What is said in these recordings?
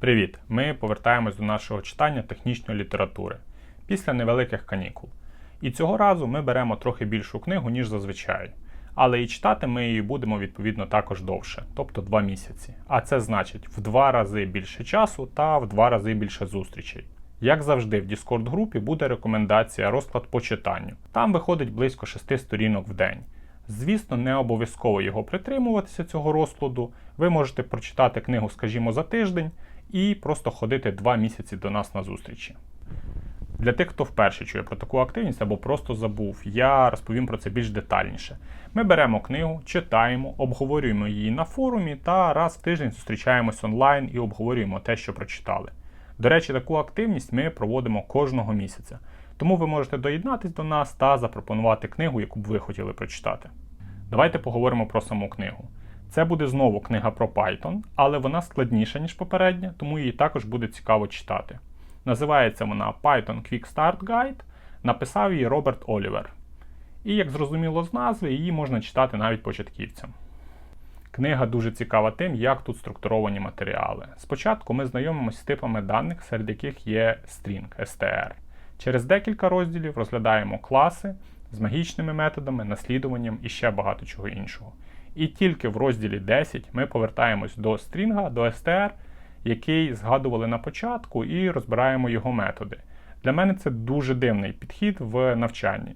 Привіт! Ми повертаємось до нашого читання технічної літератури після невеликих канікул. І цього разу ми беремо трохи більшу книгу, ніж зазвичай. Але і читати ми її будемо відповідно також довше, тобто 2 місяці. А це значить в два рази більше часу та в два рази більше зустрічей. Як завжди, в Discord групі буде рекомендація розклад по читанню. Там виходить близько 6 сторінок в день. Звісно, не обов'язково його притримуватися цього розкладу. Ви можете прочитати книгу, скажімо, за тиждень і просто ходити 2 місяці до нас на зустрічі. Для тих, хто вперше чує про таку активність або просто забув, я розповім про це більш детальніше. Ми беремо книгу, читаємо, обговорюємо її на форумі та раз в тиждень зустрічаємось онлайн і обговорюємо те, що прочитали. До речі, таку активність ми проводимо кожного місяця. Тому ви можете доєднатись до нас та запропонувати книгу, яку б ви хотіли прочитати. Давайте поговоримо про саму книгу. Це буде знову книга про Python, але вона складніша, ніж попередня, тому її також буде цікаво читати. Називається вона Python Quick Start Guide, написав її Роберт Олівер. І, як зрозуміло з назви, її можна читати навіть початківцям. Книга дуже цікава тим, як тут структуровані матеріали. Спочатку ми знайомимося з типами даних, серед яких є string str. Через декілька розділів розглядаємо класи з магічними методами, наслідуванням і ще багато чого іншого. І тільки в розділі 10 ми повертаємось до стрінга, до str, який згадували на початку, і розбираємо його методи. Для мене це дуже дивний підхід в навчанні,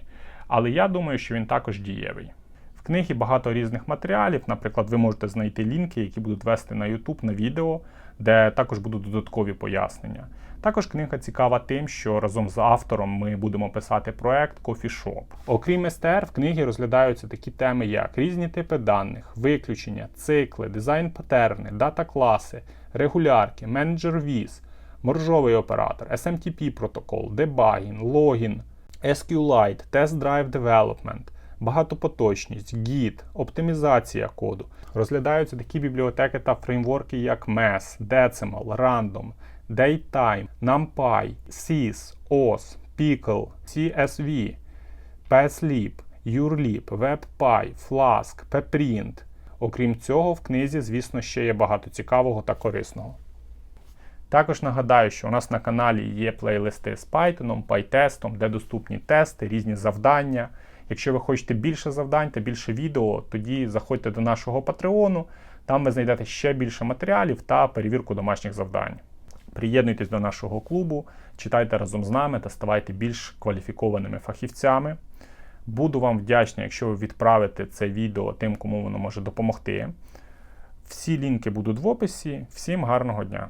але я думаю, що він також дієвий. В книгі багато різних матеріалів, наприклад, ви можете знайти лінки, які будуть вести на YouTube на відео, де також будуть додаткові пояснення. Також книга цікава тим, що разом з автором ми будемо писати проект Shop. Окрім СТР, в книгі розглядаються такі теми, як різні типи даних, виключення, цикли, дизайн патерни, дата класи, регулярки, менеджер віз, моржовий оператор, SMTP протокол, дебагін, логін, SQLite, Test Drive Development, багатопоточність, Git, оптимізація коду. Розглядаються такі бібліотеки та фреймворки, як MES, Decimal, Random, DateTime, NumPy, Sys, OS, Pickle, CSV, PSLib, URLib, WebPy, Flask, pprint. Окрім цього, в книзі, звісно, ще є багато цікавого та корисного. Також нагадаю, що у нас на каналі є плейлисти з Python, PyTest, де доступні тести, різні завдання. Якщо ви хочете більше завдань та більше відео, тоді заходьте до нашого Патреону, там ви знайдете ще більше матеріалів та перевірку домашніх завдань. Приєднуйтесь до нашого клубу, читайте разом з нами та ставайте більш кваліфікованими фахівцями. Буду вам вдячний, якщо ви відправите це відео тим, кому воно може допомогти. Всі лінки будуть в описі. Всім гарного дня!